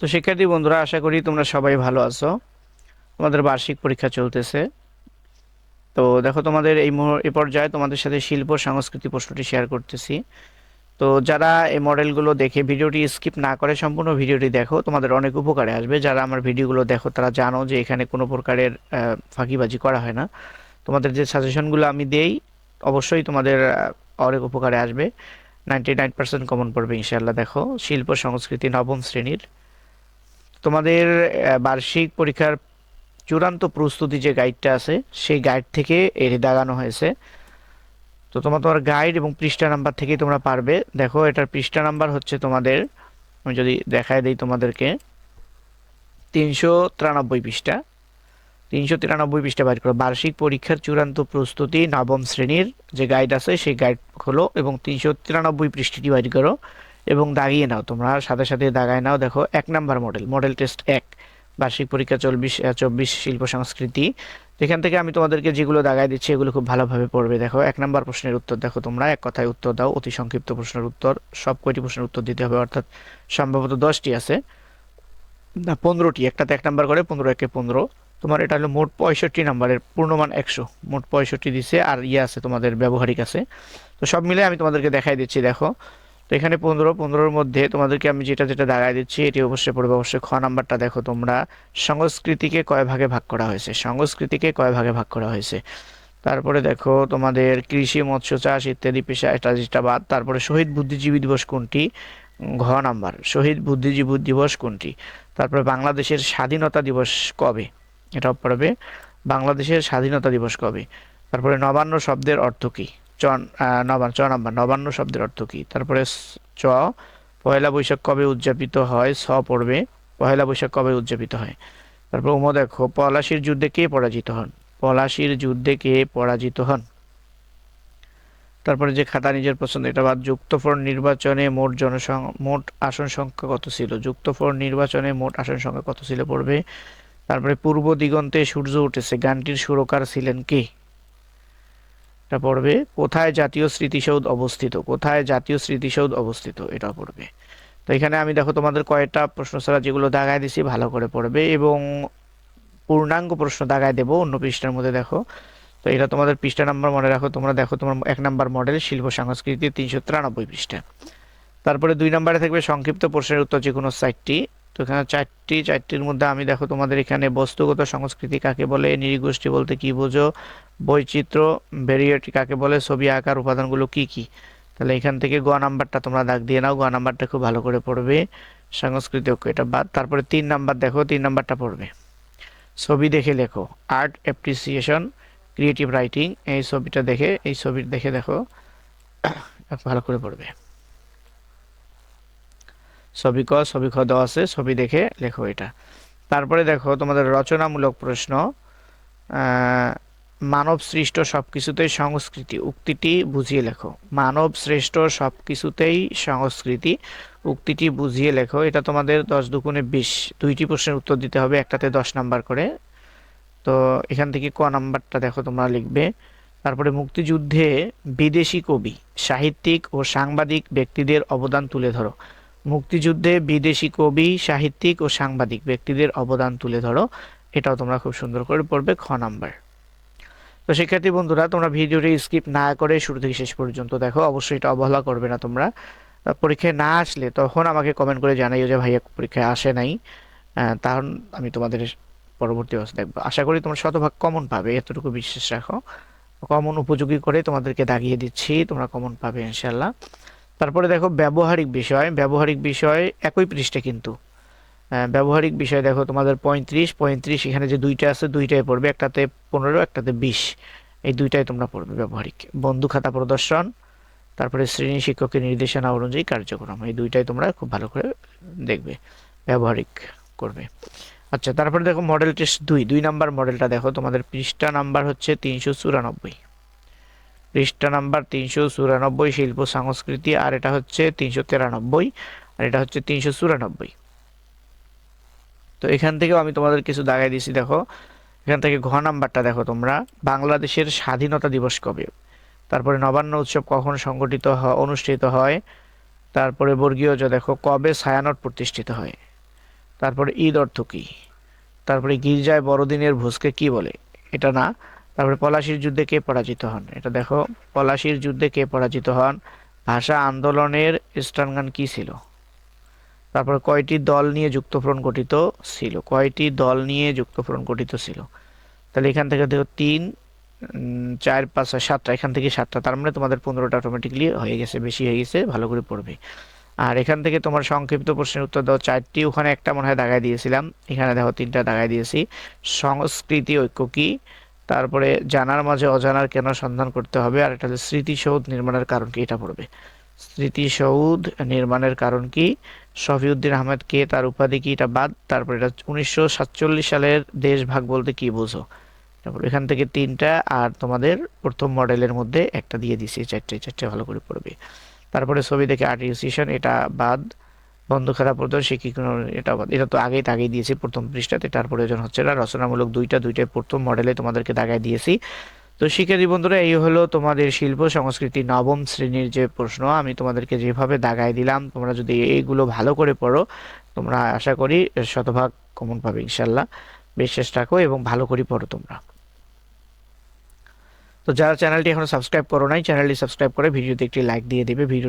তো শিক্ষার্থী বন্ধুরা, আশা করি তোমরা সবাই ভালো আছো। তোমাদের বার্ষিক পরীক্ষা চলতেছে। তো দেখো, তোমাদের এই এই পর্যায়ে তোমাদের সাথে শিল্প, সংস্কৃতি প্রশ্নটি শেয়ার করতেছি। তো যারা এই মডেলগুলো দেখে ভিডিওটি স্কিপ না করে, সম্পূর্ণ ভিডিওটি দেখো। তোমাদের অনেক উপকারে আসবে। যারা আমার ভিডিওগুলো দেখো, তারা জানো যে এখানে কোনো প্রকারের ফাঁকিবাজি করা হয় না। তোমাদের যে সাজেশনগুলো আমি দেই, অবশ্যই তোমাদের অনেক উপকারে আসবে। নাইনটি নাইন পার্সেন্ট কমন পড়বে ইনশাল্লাহ দেখো, শিল্প, সংস্কৃতি নবম শ্রেণির তোমাদের বার্ষিক পরীক্ষার চূড়ান্ত প্রস্তুতি যে গাইডটা আছে, সেই গাইড থেকে এটি দাগানো হয়েছে। তো তোমার তোমার গাইড এবং পৃষ্ঠা নাম্বার থেকেই তোমরা পারবে। দেখো, এটার পৃষ্ঠা নাম্বার হচ্ছে তোমাদের, আমি যদি দেখায় দিই তোমাদেরকে, তিনশো তিরানব্বই পৃষ্ঠা। তিনশো তিরানব্বই পৃষ্ঠা বাইর করো। বার্ষিক পরীক্ষার চূড়ান্ত প্রস্তুতি নবম শ্রেণির যে গাইড আছে, সেই গাইড খোলো এবং তিনশো তিরানব্বই পৃষ্ঠাটি বাইর করো। এবং দাগিয়ে নাও তোমরা। সাথে সাথে দাগায় নাও, দেখো, এক নাম্বার মডেল মডেল টেস্ট এক, বার্ষিক পরীক্ষা চব্বিশ চব্বিশ শিল্প সংস্কৃতি। এখান থেকে আমি তোমাদেরকে যেগুলো দাগাই দিচ্ছি, এগুলো খুব ভালোভাবে পড়বে। দেখো, এক নাম্বার প্রশ্নের উত্তর দেখো তোমরা, এক কথায় উত্তর দাও, অতি সংক্ষিপ্ত প্রশ্নের উত্তর, সব কয়টি প্রশ্নের উত্তর দিতে হবে, অর্থাৎ সম্ভবত দশটি আছে। না, পনেরোটি, একটাতে এক নাম্বার করে, পনেরো একে পনেরো। তোমার এটা হলো মোট পঁয়ষট্টি নাম্বারের, পূর্ণমান একশো, মোট পঁয়ষট্টি দিছে, আর ইয়ে আছে তোমাদের ব্যবহারিক আছে। তো সব মিলে আমি তোমাদেরকে দেখাই দিচ্ছি, দেখো। তো এখানে পনেরো, পনেরোর মধ্যে তোমাদেরকে আমি যেটা যেটা দাগাই দিচ্ছি, এটি অবশ্যই পড়বে, অবশ্যই খ নাম্বারটা দেখো তোমরা। সংস্কৃতিকে কয় ভাগে ভাগ করা হয়েছে? সংস্কৃতিকে কয় ভাগে ভাগ করা হয়েছে? তারপরে দেখো তোমাদের কৃষি, মৎস্য চাষ ইত্যাদি পেশা এটা যেটা বাদ তারপরে শহীদ বুদ্ধিজীবী দিবস কোনটি? ঘ নাম্বার, শহীদ বুদ্ধিজীবী দিবস কোনটি? তারপরে বাংলাদেশের স্বাধীনতা দিবস কবে? এটাও পড়বে। বাংলাদেশের স্বাধীনতা দিবস কবে? তারপরে নবান্ন শব্দের অর্থ কী? চ নবান্ন চ নাম্বার, নবান্ন শব্দের অর্থ কী? তারপরে চ পয়লা বৈশাখ কবে উদযাপিত হয়? স পড়বে পয়লা বৈশাখ কবে উদযাপিত হয়? তারপর উম, দেখো, পলাশির যুদ্ধে কে পরাজিত হন? পলাশির যুদ্ধে কে পরাজিত হন? তারপরে যে খাতা নিজের পছন্দ, এটা বাদ, যুক্তফোর নির্বাচনে মোট জনসং মোট আসন সংখ্যা কত ছিল? যুক্তফোর নির্বাচনে মোট আসন সংখ্যা কত ছিল পড়বে তারপরে পূর্ব দিগন্তে সূর্য উঠেছে, গানটির সুরকার ছিলেন কে? এটা পড়বে, কোথায় জাতীয় স্মৃতিসৌধ অবস্থিত? কোথায় জাতীয় স্মৃতিসৌধ অবস্থিত? এটা পড়বে। তো এখানে আমি দেখো তোমাদের কয়েকটা প্রশ্ন ছাড়া যেগুলো দাগায় দিছি, ভালো করে পড়বে এবং পূর্ণাঙ্গ প্রশ্ন দাগায় দেবো অন্য পৃষ্ঠার মধ্যে দেখো। তো এটা তোমাদের পৃষ্ঠা নাম্বার মনে রাখো, তোমরা দেখো তোমার এক নাম্বার মডেল, শিল্প সংস্কৃতি তিনশো তিরানব্বই পৃষ্ঠা। তারপরে দুই নম্বরে থাকবে সংক্ষিপ্ত প্রশ্নের উত্তর যে কোনো চারটি তো এখানে চারটি, চারটির মধ্যে আমি দেখো তোমাদের এখানে বস্তুগত সংস্কৃতি কাকে বলে নৃগোষ্ঠী বলতে কি বোঝো, বৈচিত্র্য ভেরিয়েটি কাকে বলে, ছবি, আঁকার, উপাদানগুলো কি কি? তাহলে এখান থেকে গ নাম্বারটা তোমরা দাগ দিয়ে নাও, গ নাম্বারটা খুব ভালো করে পড়বে সংস্কৃতি ঐক্য এটা বাদ তারপরে তিন নাম্বার দেখো, তিন নাম্বারটা পড়বে। ছবি দেখে লেখো আর্ট অ্যাপ্রিসিয়েশন ক্রিয়েটিভ রাইটিং এই ছবিটা দেখে, এই ছবি দেখে দেখো, ভালো করে পড়বে। ছবি ক ছবি খ দেওয়া আছে ছবি দেখে লেখো এটা। তারপরে দেখো তোমাদের রচনামূলক প্রশ্ন মানব সৃষ্ট সব কিছুতেই সংস্কৃতি, উক্তিটি বুঝিয়ে লেখো। মানব শ্রেষ্ঠ সব কিছুতেই সংস্কৃতি, উক্তিটি বুঝিয়ে লেখো। এটা তোমাদের দশ দুগুণে বিশ, দুইটি প্রশ্নের উত্তর দিতে হবে, একটাতে দশ নাম্বার করে। তো এখান থেকে ক নাম্বারটা দেখো তোমরা লিখবে। তারপরে মুক্তিযুদ্ধে বিদেশি কবি, সাহিত্যিক ও সাংবাদিক ব্যক্তিদের অবদান তুলে ধরো। মুক্তিযুদ্ধে বিদেশি কবি, সাহিত্যিক ও সাংবাদিক ব্যক্তিদের অবদান তুলে ধরো। এটাও তোমরা খুব সুন্দর করে পড়বে খ নাম্বার। তো শিক্ষার্থী বন্ধুরা, তোমরা ভিডিওটি স্কিপ না করে শুরু থেকে শেষ পর্যন্ত দেখো। অবশ্যই এটা অবহেলা করবে না তোমরা। পরীক্ষায় না আসলে তখন আমাকে কমেন্ট করে জানাইও যে, ভাইয়া, পরীক্ষায় আসে নাই। তখন আমি তোমাদের পরবর্তী অবস্থা দেখব। আশা করি তোমরা শতভাগ কমন পাবে, এতটুকু বিশ্বাস রাখো। কমন উপযোগী করে তোমাদেরকে দাগিয়ে দিচ্ছি, তোমরা কমন পাবে ইনশাল্লাহ তারপরে দেখো ব্যবহারিক বিষয় ব্যবহারিক বিষয় একই পৃষ্ঠে কিন্তু। ব্যবহারিক বিষয় দেখো তোমাদের পঁয়ত্রিশ পঁয়ত্রিশ এখানে যে দুইটা আছে দুইটাই পড়বে, একটাতে পনেরো, একটাতে বিশ। এই দুইটাই তোমরা পড়বে ব্যবহারিক। বন্ধু খাতা প্রদর্শন, তারপরে শ্রেণি শিক্ষকের নির্দেশনা অনুযায়ী কার্যক্রম, এই দুইটাই তোমরা খুব ভালো করে দেখবে, ব্যবহারিক করবে। আচ্ছা তারপরে দেখো মডেল টেস্ট দুই। দুই নাম্বার মডেলটা দেখো, তোমাদের পৃষ্ঠা নাম্বার হচ্ছে তিনশো চুরানব্বই। পৃষ্ঠা নাম্বার তিনশো চুরানব্বই, শিল্প সংস্কৃতি, আর এটা হচ্ছে তিনশো তিরানব্বই, আর এটা হচ্ছে তিনশো চুরানব্বই। তো এখান থেকেও আমি তোমাদের কিছু দাগাই দিয়েছি, দেখো। এখান থেকে ঘ নাম্বারটা দেখো তোমরা। বাংলাদেশের স্বাধীনতা দিবস কবে? তারপরে নবান্ন উৎসব কখন সংগঠিত অনুষ্ঠিত হয়? তারপরে বর্গীয় জ দেখো, কবে ছায়ানট প্রতিষ্ঠিত হয়? তারপরে ঈদ অর্থ কী? তারপরে গির্জায় বড়দিনের ভোজকে কি বলে? এটা না। তারপরে পলাশির যুদ্ধে কে পরাজিত হন? এটা দেখো, পলাশির যুদ্ধে কে পরাজিত হন? ভাষা আন্দোলনের স্টানগান কি ছিল? তারপরে কয়টি দল নিয়ে যুক্তফ্রন্ট গঠিত ছিল? কয়টি দল নিয়ে যুক্তফ্রন্ট গঠিত ছিল? তাহলে এখান থেকে দেখো তিন চার, পাঁচ, ছয়, সাতটা, এখান থেকে সাতটা। তার মানে তোমাদের পনেরোটা অটোমেটিকলি হয়ে গেছে, বেশি হয়ে গেছে, ভালো করে পড়বে। আর এখান থেকে তোমার সংক্ষিপ্ত প্রশ্নের উত্তর দাও। চারটি, ওখানে একটা মনে হয় দাগায় দিয়েছিলাম। এখানে দেখো তিনটা দাগায় দিয়েছি। সংস্কৃতি ঐক্য কি? তারপরে জানার মাঝে অজানার কেন সন্ধান করতে হবে? আর এটা স্মৃতিসৌধ নির্মাণের কারণ কি? এটা পড়বে। স্মৃতিসৌধ নির্মাণের কারণ কি? শফিউদ্দিন আহমেদ কে? তার উপাধি কি? এটা বাদ। তারপরে এটা উনিশশো সাতচল্লিশ সালের দেশভাগ বলতে কি বোঝো? তারপর এখান থেকে তিনটা আর তোমাদের প্রথম মডেলের মধ্যে একটা দিয়ে দিছি। চারটে চারটে ভালো করে পড়বে। তারপরে ছবি দেখে আর্টিসিশন এটা বাদ। বন্ধ খারাপ প্রদর্শন সে কি কোনো এটা এটা তো আগেই তাগেই দিয়েছি প্রথম পৃষ্ঠাতে তার প্রয়োজন হচ্ছে না। রচনামূলক দুইটা, দুইটাই প্রথম মডেলে তোমাদেরকে দাগায় দিয়েছি। তো শিক্ষার্থী বন্ধুরা, এই হলো তোমাদের শিল্প সংস্কৃতি নবম শ্রেণির যে প্রশ্ন, আমি তোমাদেরকে যেভাবে দাগায় দিলাম, তোমরা যদি এইগুলো ভালো করে পড়ো, তোমরা আশা করি শতভাগ কমন পাবে ইনশাল্লাহ বেশ চেষ্টা করো এবং ভালো করে পড়ো তোমরা। তো যারা চ্যানেলটি এখনও সাবস্ক্রাইব করো নাই, চ্যানেলটি সাবস্ক্রাইব করে ভিডিওতে একটি লাইক দিয়ে দেবে। ভিডিও